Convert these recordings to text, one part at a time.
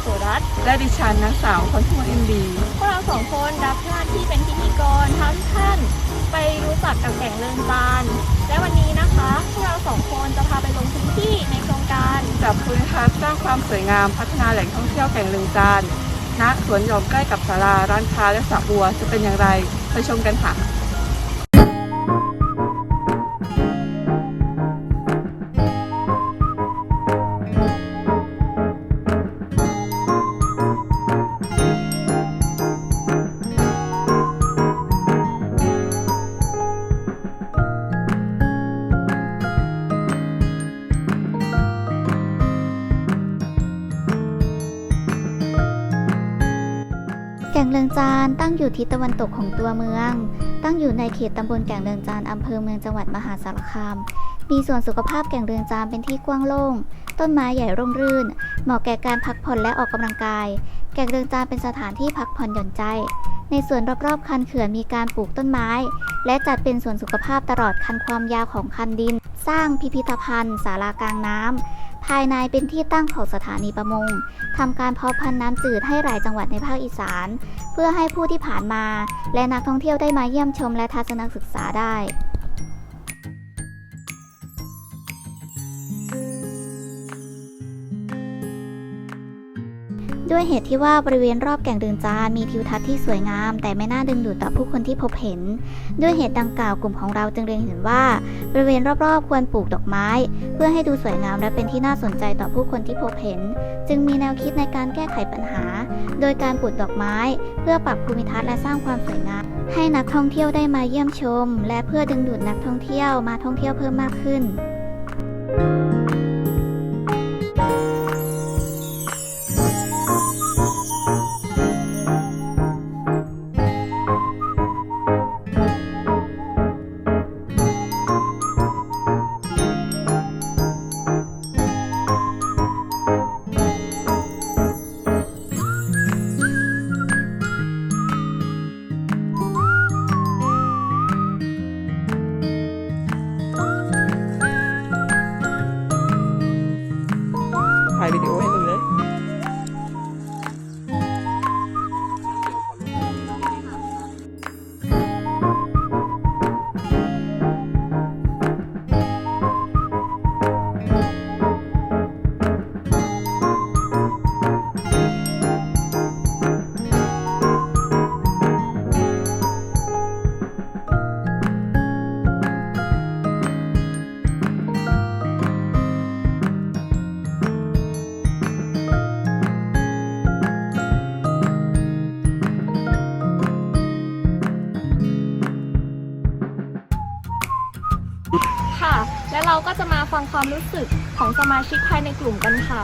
โสรัตน์และดิฉันนางสาวคนทั่วเอ็มดีพวกเราสองคนรับหน้าที่เป็นพิธีกรพาทุกท่านไปรู้จักกับแก่งเริงจานและวันนี้นะคะพวกเราสองคนจะพาไปลงพื้นที่ในโครงการจับภูมิทัศน์สร้างความสวยงามพัฒนาแหล่งท่องเที่ยวแก่งเลืองจานณสวนหย่อมใกล้กับศาลาร้านค้าและสระบัวจะเป็นอย่างไรไปชมกันค่ะ เลืองจานตั้งอยู่ทิศตะวันตกของตัวเมือง ตั้งอยู่ในเขตตำบลแก่งเลืองจานอำเภอเมืองจังหวัดมหาสารคาม มีส่วนสุขภาพแก่งเลืองจานเป็นที่กว้างโล่ง ต้นไม้ใหญ่ร่มรื่น เหมาะแก่การพักผ่อนและออกกำลังกาย แก่งเลืองจานเป็นสถานที่พักผ่อนหย่อนใจ ในส่วนรอบๆคันเขื่อนมีการปลูกต้นไม้ และจัดเป็นสวนสุขภาพตลอดคันความยาวของคันดิน สร้างพิพิธภัณฑ์ ศาลากลางน้ำ ภายในเป็นที่ตั้งของสถานีประมงทำการเพาะพันธุ์น้ำจืดให้หลายจังหวัดในภาคอีสาน เพื่อให้ผู้ที่ผ่านมา และนักท่องเที่ยวได้มาเยี่ยมชมและทัศนศึกษาได้ ด้วยเหตุที่ว่าบริเวณรอบแก่งเดืองจานมีทิวทัศน์ที่สวยงาม แต่ไม่น่าดึงดูดต่อผู้คนที่พบเห็น ด้วยเหตุดังกล่าวกลุ่มของเราจึงเล็งเห็นว่า บริเวณรอบๆ ควรปลูกดอกไม้ เพื่อให้ดูสวยงามและเป็นที่น่าสนใจต่อผู้คนที่พบเห็น จึงมีแนวคิดในการแก้ไขปัญหา โดยการปลูกดอกไม้ เพื่อปรับภูมิทัศน์และสร้างความสวยงาม ให้นักท่องเที่ยวได้มาเยี่ยมชม และเพื่อดึงดูดนักท่องเที่ยวมาท่องเที่ยวเพิ่มมากขึ้น และเราก็จะมาฟังความรู้สึกของสมาชิกภายในกลุ่มกันค่ะ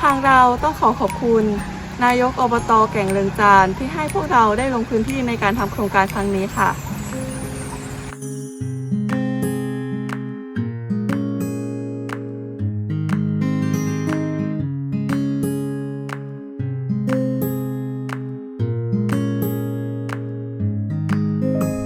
ทางเราต้องขอขอบคุณ นายกอบตแก่งเลืองจานที่ให้พวกเราได้ลงพื้นที่ในการทำโครงการครั้งนี้ค่ะ